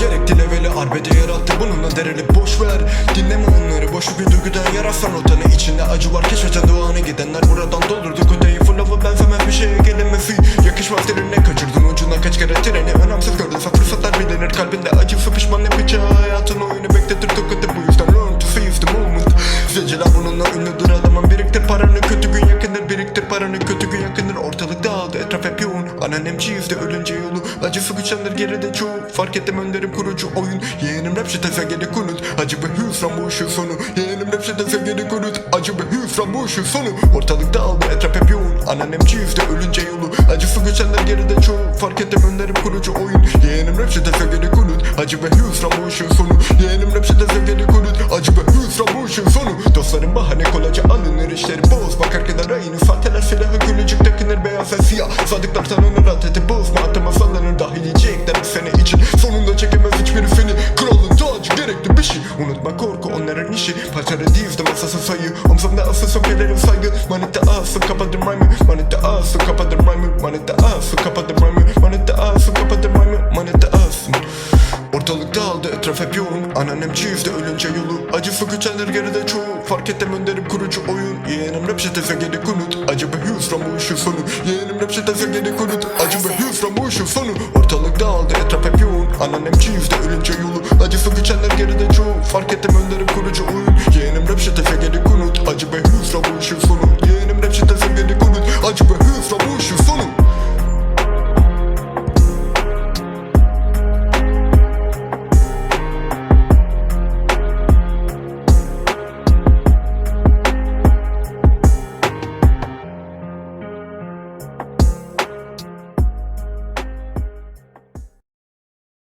Gerekti leveli. Arbede yarattı bununla dereli. Boş ver. Dinleme onları. Boş bir duygudan yaratsan rotanı içinde acı var keşfeten doğanı. Gidenler buradan doldurdu kuteyi Full lava benzemez bir şeye gelemesi. Yakışmaz derine kaçırdın ucuna kaç kere treni. Önemsiz gördün sen fırsatlar bilinir. Kalbinde acısı pişman ne bıçağı. Hayatın oyunu bekletir tokadı bu yüzden learn to seize the moment. Zenciler bununla ünlüdür adamın biriktir. Paranı kötü gün Anneannem çizdi ölünce yolu Acısı güçlendir geride çoğu. Fark ettim önderim kurucu oyun Yeğenim rap şitese geri konut Acı ve hüsran bu işin sonu Yeğenim rap şitese geri konut Acı ve hüsran bu işin sonu Ortalık dağıldı etraf hep yoğun. Anneannem çizdi ölünce yolu Acısı güçlendir geride çoğu. Fark ettim önderim kurucu oyun Yeğenim rap şitese geri Acı ve hüsran bu işin sonu. Yeğenim rap şitese geri konut Acı ve hüsran bu işin sonu. Dostlarım bahane kolayca alınır işleri. Boz Bak arkadan aynı. Sahteler silahı gülücük takınır beyaz ve siyah. Sadıklar tanınır adeti bozma atıma sallanır dahil yiyecekler bir sene için. Sonunda çekemez hiçbiri seni Kralın tacı gerekli bir şey. Unutma korku onların işi. Parçaları değildi masası sayı. Omzumda asıl sokelerim saygı. Manita asıl kapadım rhyme'ı Manita asıl kapadım rhyme'ı Manita asıl kapadım Ortalık dağıldı etraf hep yoğun. Anneannem çizdi ölünce yolu. Acısı güçlenir geride çoğu. Fark ettim önderim kurucu oyun. Yeğenim rap şitese geri konut Acı ve hüsran bu işin sonu Yeğenim rap şitese geri konut Acı ve hüsran bu işin sonu Ortalık dağıldı etraf hep yoğun. Anneannem çizdi ölünce yolu. Acısı güçlenir geride çoğu. Fark ettim önderim kurucu oyun